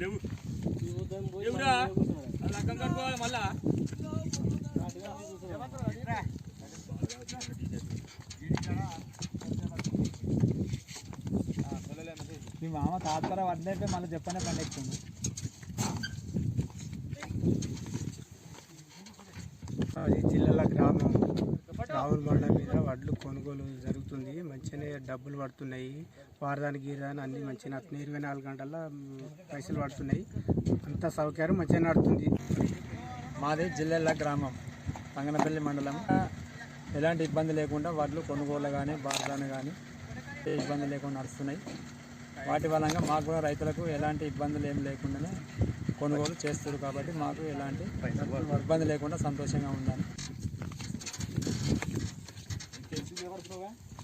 లేవు లేవురా లగ్గం కట్టుకోవాలి మళ్ళా? మీ మామ తాతర వడ్డైతే మళ్ళీ చెప్పనే పండెక్తుంది అది జిల్లాల గ్రామం. రావుల బండ మీద వడ్లు కొనుగోలు జరుగుతుంది. మంచిగానే డబ్బులు పడుతున్నాయి. వారదానికి గీరదాని అన్ని మంచిగా వస్తున్నాయి. ఇరవై నాలుగు గంటల్లో పైసలు పడుతున్నాయి. అంత సౌకర్యం మంచిగా నడుతుంది మాది జిల్లెల గ్రామం పంగనపల్లి మండలం. ఎలాంటి ఇబ్బంది లేకుండా వడ్లు కొనుగోలు కానీ వారదాని కానీ ఏ ఇబ్బంది లేకుండా నడుస్తున్నాయి. వాటి వలంగా మాకు కూడా రైతులకు ఎలాంటి ఇబ్బందులు ఏం లేకుండానే కొనుగోలు చేస్తారు కాబట్టి మాకు ఎలాంటి ఇబ్బంది లేకుండా సంతోషంగా ఉండాలి.